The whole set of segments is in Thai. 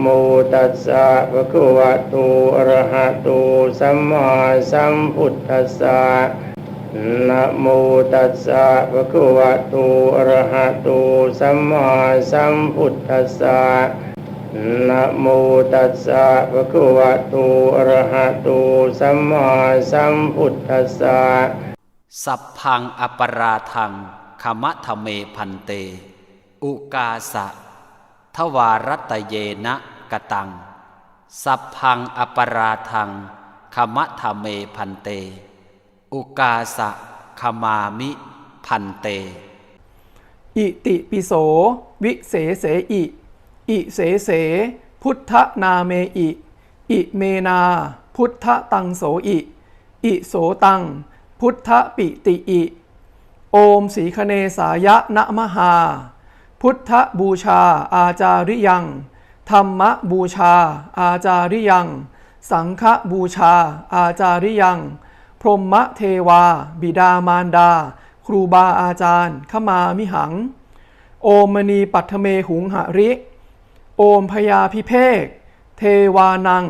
โมตัสสะภะคะวะโตอะระหะโตสัมมาสัมพุทธัสสะนะโมตัสสะภะคะวะโตอะระหะโตสัมมาสัมพุทธัสสะนะโมตัสสะภะคะวะโตอะระหะโตสัมมาสัมพุทธัสสะสัพพังอปราทังขมะทะเมพันเต อุกาสะ ทวารัตเยนะกตัง สัพพังอปราทังขมะทเมพันเต อุกาสะขมามิพันเต อิติปิโส วิเสเสอิ อิเสเส พุทธนาเมอิ อิเมนา พุทธตังโสอิ อิโสตัง พุทธปิติอิ โอมสีคเนสายะนะมหา พุทธบูชาอาจาริยัง ธรรมบูชาอาจาริยัง สังฆบูชาอาจาริยัง พรหมเทวา บิดามารดา ครูบาอาจารย์ ขมามิหัง โอมณีปัทเมหุงหริ โอมพยาพิเภก เทวานัง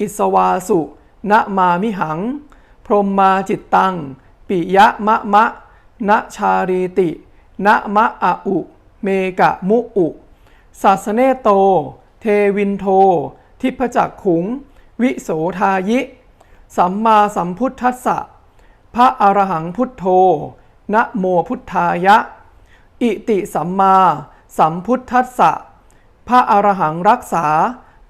อิสวาสุณมามิหัง พรหมมาจิตตัง ปิยะมะมะณชารีติณมะอะอุ เมกะมุอุศาสเนโต เทวินโท ทิพจักขุง วิโสทายิ สัมมาสัมพุทธัสสะ พระอรหังพุทโธ นะโมพุทธายะ อิติสัมมาสัมพุทธัสสะ พระอรหังรักษา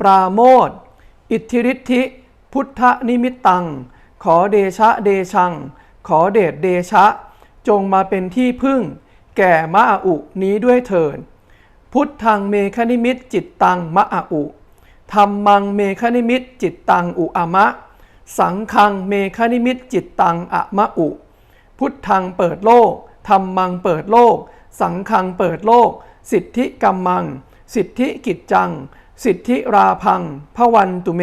ปราโมท อิทธิฤทธิ พุทธนิมิตตัง ขอเดชะเดชัง ขอเดชเดชะ จงมาเป็นที่พึ่ง แก่มะอาอุนี้ด้วยเถิดพุทธังเมฆนิมิตจิตตังมะอาอุธรรมังเมฆนิมิตจิตตังอุอะมะ สังฆังเมฆนิมิตจิตตังอะมะอุ พุทธังเปิดโลกธรรมังเปิดโลก สังฆังเปิดโลก สิทธิกัมมัง สิทธิกิจจัง สิทธิราพังพระวันตุเม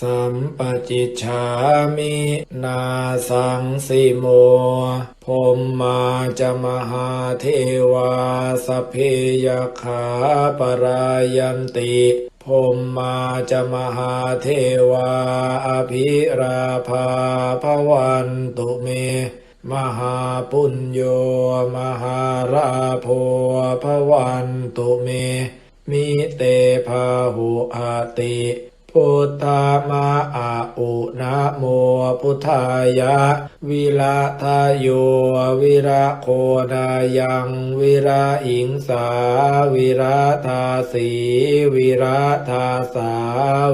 สัมปจิชามินาสังสิโมพรหมาจะมหาเทวาสเพยขาปรายันติพรหมาจะมหาเทวาอภิราภาพวันตุเมมหาปุญโยมหาราโภพวันตุเมมิเตภาหุอาติ พุทธามาอาอุนะโมพุทธายะ วิระทายโยวิระโคนายังวิระอิงสา วิระทาสีวิระทาสา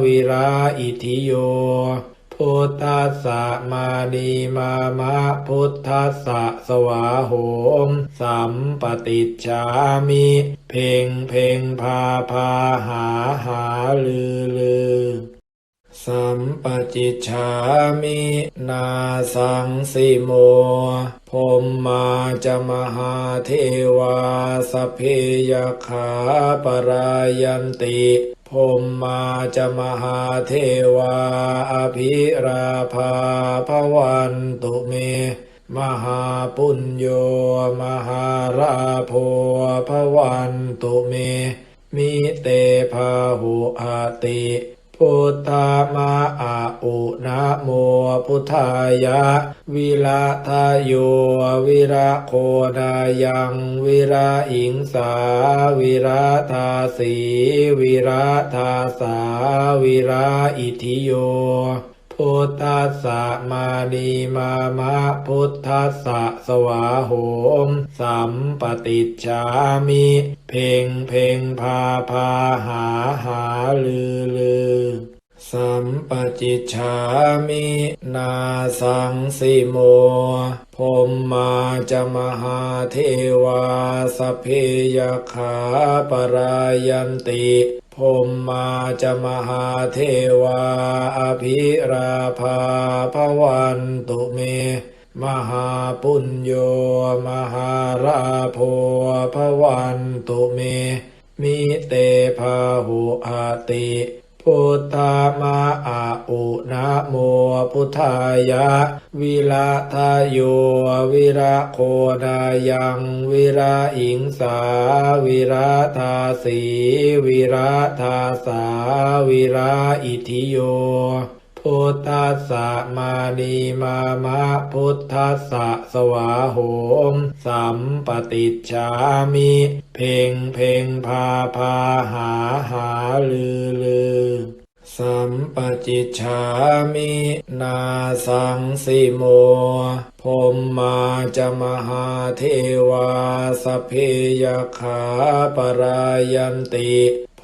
วิระอิทิโย พุทธัสสะมานีมามะพุทธัสสะสวาโหม สัมปติจฉามิ เพ่งเพ่งพาพาหาหาลือลือสัมปจิชามินาสังสิโมพรหมาจะมหาเทวาสเพยขาปรายันติ พมมาจะมหาเทวาอภิราภาพวันตุเม มหาปุญโยมหาราโภพวันตุเม มิเตภาหุอาติ พุทธามาอาอุนะโมพุทธายะ วิระทายโยวิระโคนายังวิระอิงสา วิระทาสีวิระทาสา วิระอิทิโย พุทธัสสะมานีมามะพุทธัสสะสวาโหม สัมปติจฉามิ เพ่งเพ่งพาพาหาหาลือลือสัมปจิชามินาสังสิโมพรหมาจะมหาเทวาสเพยขาปรายันติ พมหมาจะมหาเทวาอภิราภาพวันตุเม มหาปุญโยมหาราโพภวันตุเม มิเตภาหุอาติ พุทธามาอาอุนะโมพุทธายะ วิระทายโยวิระโคนายังวิระอิงสาวิระทาสีวิระทาสาวิระอิทิโย พุทธัสสะมานีมามะพุทธัสสะสวาโหม สัมปติจฉามิ เพ่งเพ่งพาพาหาหาลือลือสัมปจิจฉามินาสังสิโมพรหมาจะมหาเทวาสเพยขาปรายันติ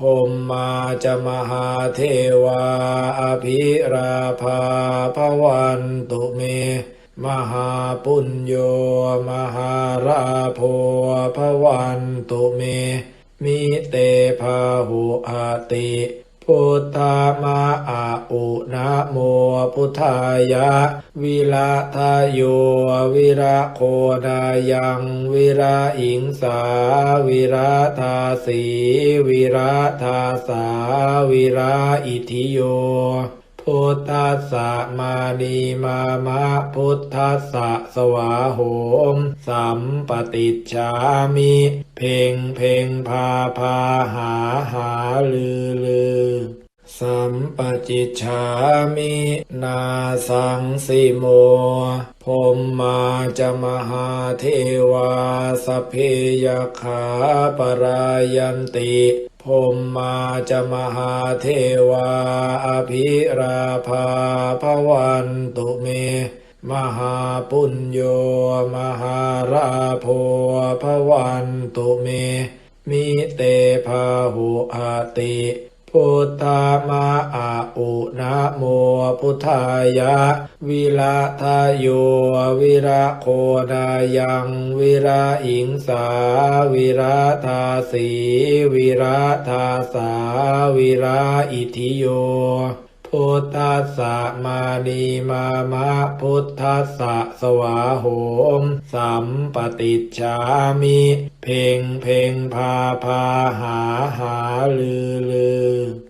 พมมาจะมหาเทวาอภิราภาพวันตุเม มหาปุญโยมหาราโพภวันตุเม มิเตภาหุอาติ พุทธามาอาอุนะโมพุทธายะ วิระทายโยวิระโคนายังวิระอิงสา วิระทาสีวิระทาสา วิระอิทิโย พุทธัสสะมานีมามะพุทธัสสะสวาโหมสัมปติจฉามิ เพ่งเพ่งพาพาหาหาลือลือสัมปจิจฉามินาสังสิโมพรหมาจะมหาเทวาสเพยขาปรายันติ พมมาจะมหาเทวาอภิราภาพวันตุเม มหาปุญโยมหาราโพภวันตุเม มิเตภาหุอาติ พุทธามาอาอุนะโมพุทธายะ วิระทะโยวิระโคนายังวิระอิงสา วิระทาสีวิระทาสา วิระอิทิโย พุทธัสสะมานีมามะพุทธัสสะสวาโหม สัมปติชามิ เพ่งเพ่งพาพาหาหาลือลือ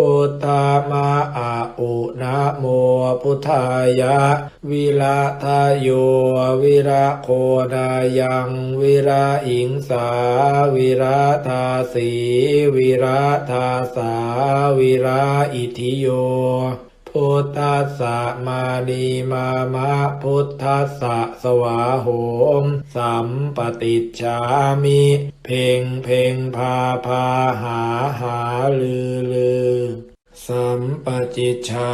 พุทธามาอาอุนะโมพุทธายะ วิระทโยวิระโคนายังวิระอิงสา วิระทาสีวิระทาสา วิระอิทิโยพุทธัสสะมานีมามะพุทธัสสะสวาโหมสัมปติจามิ เพ่งเพ่งพาพาหาหาลือลือ สัมปจิจฉา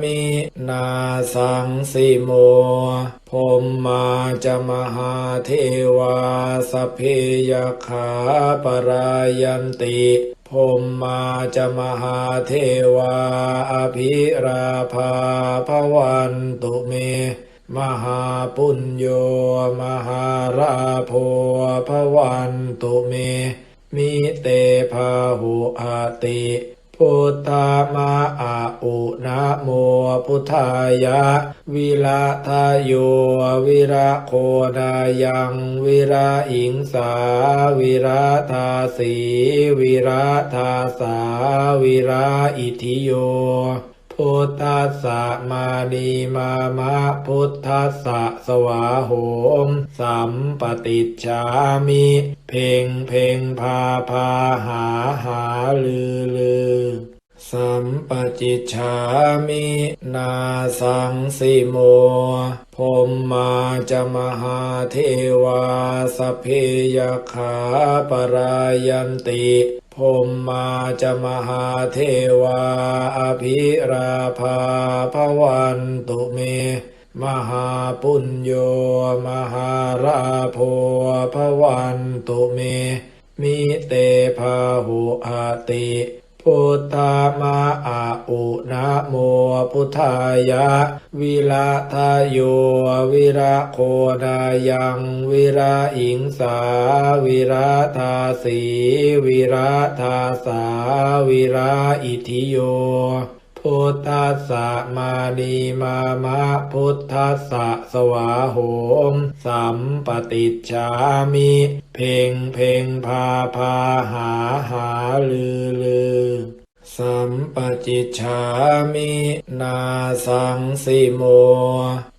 มินาสังสิโมพรหมาจะมหาเทวาสเพยขาปรายันติพรหมาจะมหาเทวาอภิราภาพวันตุเม มหาปุญโยมหาราโพภวันตุเม มิเตภาหุอาติ พุทธามาอาอุนะโมพุทธายะ วิระทายโยวิระโคนายังวิระอิงสา วิระทาสีวิระทาสา วิระอิทิโย พุทธัสสะมานีมามะพุทธัสสะสวาโหม สัมปติจฉามิ เพ่งเพ่งพาพาหาหาลือลือสัมปจิจฉามินาสังสิโมพรหมาจะมหาเทวาสเพยขาปรายันติ พมมาจะมหาเทวาอภิราภาพวันตุเม มหาปุญโยมหาราโพวันตุเม มิเตภาหุอาติ พุทธามาอาอุนะโมพุทธายะ วิระทายโยวิระโคนายังวิระอิงสา วิระทาสี วิระทาสา วิระอิทิโย พุทธัสสะมานีมามะพุทธัสสะสวาโหม สัมปติจฉามิ เพ่งเพ่งพาพาหาหาลือลือสัมปจิจฉามินาสังสิโม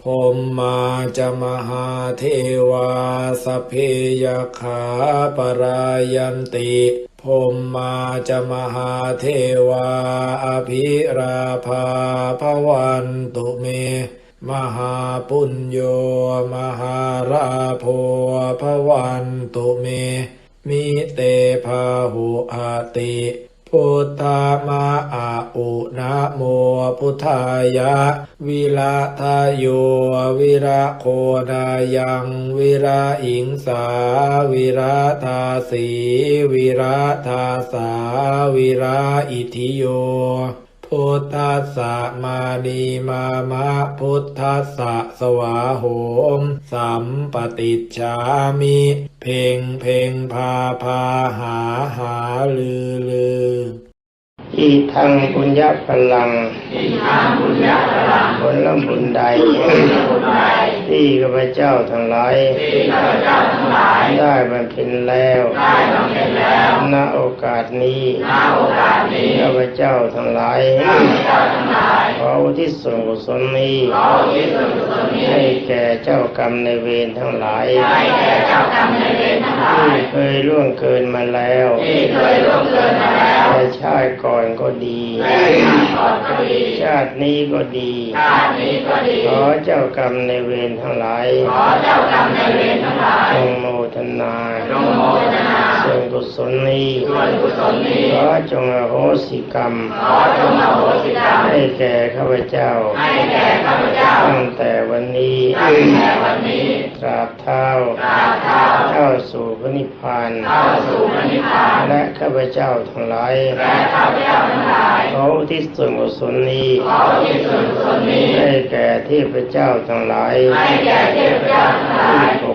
พรหมาจะมหาเทวาสเพยขาปรายันติ พมมาจะมหาเทวาอภิราภาพวันตุเม มหาปุญโยมหาราโพภวันตุเม มิเตภาหุอาติ พุทธามาอาอุนะโมพุทธายะ วิระทายโยวิระโคนายังวิระอิงสา วิระทาสีวิระทาสา วิระอิทิโย พุทธัสสะมานีมามะพุทธัสสะสวาโหม สัมปติชามิ เพ่งเพ่งพาพาหาหาลือลือ อีทังบุญญาพลังผลบุญใด ที่ข้าพเจ้าทั้งหลาย ได้บำเพ็ญแล้วณโอกาสนี้ข้าพเจ้าทั้งหลาย ขออุทิศส่วนกุศลนี้ให้แก่เจ้ากรรมในายเวรทั้งหลาย ที่เคยล่วงเกินมาแล้วแต่ชาติก่อนก็ดีชาตินี้ก็ดีขอเจ้ากรรมในายเวรทั้งหลายจงโมทนา ส่วนกุศลนี้ขอจงอโหสิกรรมให้แก่ข้าพเจ้าตั้งแต่วันนี้ตราบเท่าเข้าสู่พระนิพพานและข้าพเจ้าทั้งหลายขออุทิศส่วนกุศลนี้ให้แก่เทพเจ้าทั้งหลายที่ปก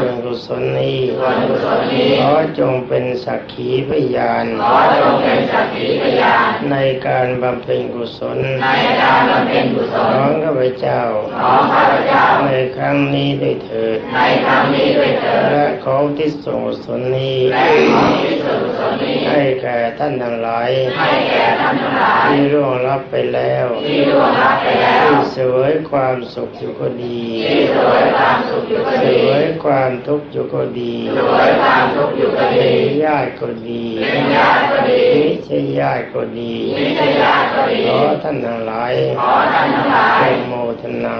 ส่วนกุศลนี้ขอจงเป็นสักขีพยาน ในการบำเพ็ญกุศลของข้าพเจ้า ในครั้งนี้ด้วยเถิดและขออุที่ส่งกุศลนี้ ให้แก่ท่านทั้งหลายที่ร่วงรับไปแล้วที่เสวยความสุขอยู่ก็ดีเสวยความทุกข์อยู่ก็ดีเป็นญาติก็ดีไม่ใช่ญาติก็ดีขอท่านทั้งหลายจงโมทนา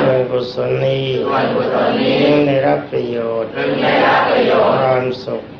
ส่วนกุศลนี้จึงได้รับประโยชน์ความสุข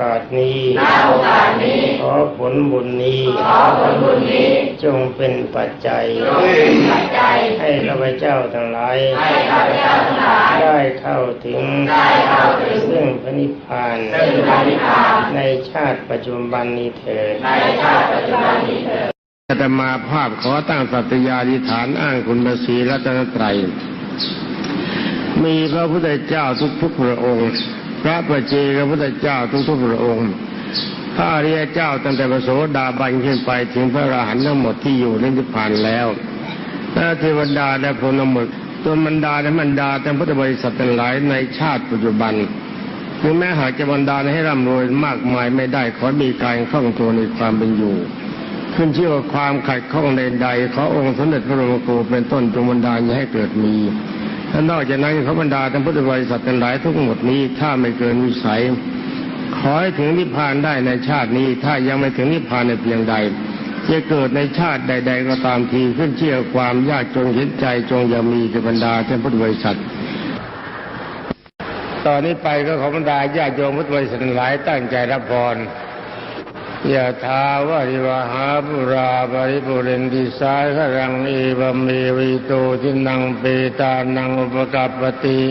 กาสนี้ ขอผลบุญนี้จงเป็นปัจจัย ให้ข้าพเจ้าทั้งหลายได้เข้าถึง ซึ่งพระนิพพานในชาติปัจจุบันนี้เถิดอาตมาภาพขอตั้งสัตยาธิษฐานอ้างคุณพระศรีรัตนตรัย มีพระพุทธเจ้าทุกทุกๆพระองค์ พระประเจกพระพุทธเจ้าทุกทุกๆพระองค์พระอริยเจ้าตั้งแต่พระโสดาบันขึ้นไปถึงพระอรหันต์ทั้งหมดที่อยู่ในนิพพานแล้วพระเทวดาและพรหมหมึกตัวมันดาและมันดาแต่พุทธบริษัททั้งหลายในชาติปัจจุบันถึงแม้หากจะบันดาให้ร่ำรวยมากมายไม่ได้ขอมีการคล่องตัวในความเป็นอยู่ ขึ้นชื่อว่าความขัดข้องใดๆขอองค์สมเด็จพระบรมครูเป็นต้นจงบันดาลอย่าให้เกิดมี และนอกจากนั้นขบรรดาท่านพุทธบริษัททั้งหลายทั้งหมดนี้ถ้าไม่เกินวิสัย ขอให้ถึงนิพพานได้ในชาตินี้ ถ้ายังไม่ถึงนิพพานในเพียงใด จะเกิดในชาติใด ๆ ก็ตามทีขึ้นเชื่อความยากจนเห็นใจจงอย่ามีแก่บรรดาท่านพุทธบริษัทตอนนี้ไปก็ขอบรรดาญาติโยมพุทธบริษัทหลายตั้งใจรับพร ยะทาวาริวหาปุราบริปุเรนติสายขรังเอบะเมวิโตทินังเปตานังอุปกัปปติ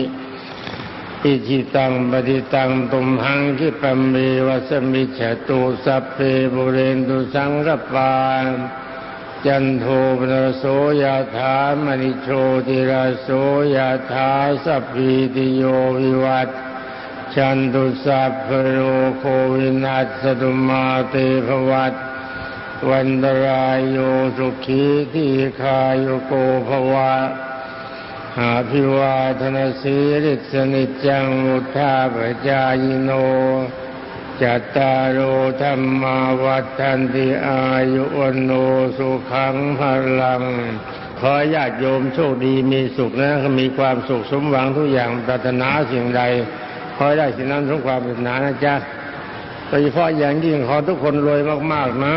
อิจิตังปฏิตังตุมหังคิปเมวัสมิจฉตุสัพเพบุเรนตุสังกปาจันโทปนรโสยถามณิโชติราโสยถาสัพพิติโยวิวัต จันตุสัพพโรโควินัสตุมาเตภวัตวันตรายโยสุขีทีคายุโกภวะหาพิวาทนาสีริสนิจจังมุทาปจายโนจัตตารโอธรรมาวัฏันติอายุวันโนสุขังพลัง ขอญาติโยมโชคดีมีสุขนะ มีความสุขสมหวังทุกอย่างปรารถนาสิ่งใด ขอให้ได้สินั้นสมความปรารถนานะจ๊ะโดยเฉพาะอย่างยิ่งขอทุกคนรวยมาก ๆ นะ